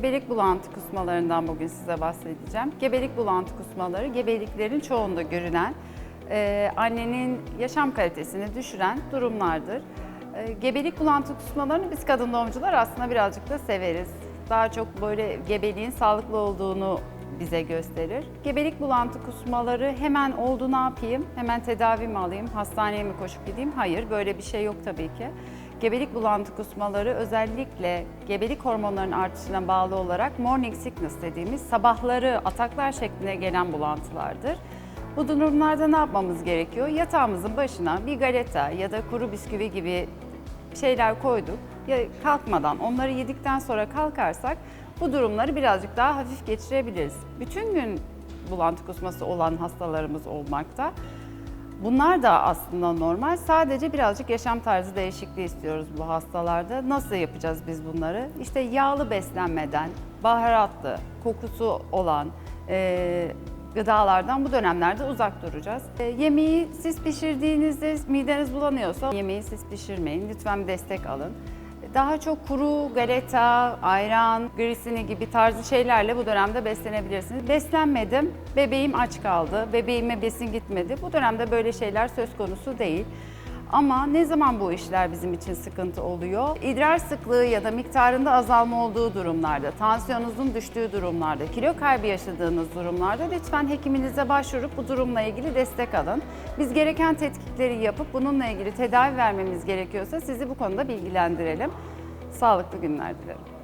Gebelik bulantı kusmalarından bugün size bahsedeceğim. Gebelik bulantı kusmaları gebeliklerin çoğunda görülen, e, annenin yaşam kalitesini düşüren durumlardır. E, gebelik bulantı kusmalarını biz kadın doğumcular aslında birazcık da severiz. Daha çok böyle gebeliğin sağlıklı olduğunu bize gösterir. Gebelik bulantı kusmaları hemen oldu ne yapayım? Hemen tedavi mi alayım? Hastaneye mi koşup gideyim? Hayır, böyle bir şey yok tabii ki. Gebelik bulantı kusmaları özellikle gebelik hormonlarının artışına bağlı olarak morning sickness dediğimiz sabahları ataklar şeklinde gelen bulantılardır. Bu durumlarda ne yapmamız gerekiyor? Yatağımızın başına bir galeta ya da kuru bisküvi gibi şeyler koyduk. Ya kalkmadan onları yedikten sonra kalkarsak bu durumları birazcık daha hafif geçirebiliriz. Bütün gün bulantı kusması olan hastalarımız olmakta. Bunlar da aslında normal. Sadece birazcık yaşam tarzı değişikliği istiyoruz bu hastalarda. Nasıl yapacağız biz bunları? İşte yağlı beslenmeden, baharatlı, kokusu olan e, gıdalardan bu dönemlerde uzak duracağız. E, yemeği siz pişirdiğinizde mideniz bulanıyorsa yemeği siz pişirmeyin. Lütfen destek alın. Daha çok kuru, galeta, ayran, grisini gibi tarzı şeylerle bu dönemde beslenebilirsiniz. Beslenmedim, bebeğim aç kaldı, bebeğime besin gitmedi. Bu dönemde böyle şeyler söz konusu değil. Ama ne zaman bu işler bizim için sıkıntı oluyor? İdrar sıklığı ya da miktarında azalma olduğu durumlarda, tansiyonunuzun düştüğü durumlarda, kilo kaybı yaşadığınız durumlarda lütfen hekiminize başvurup bu durumla ilgili destek alın. Biz gereken tetkikleri yapıp bununla ilgili tedavi vermemiz gerekiyorsa sizi bu konuda bilgilendirelim. Sağlıklı günler dilerim.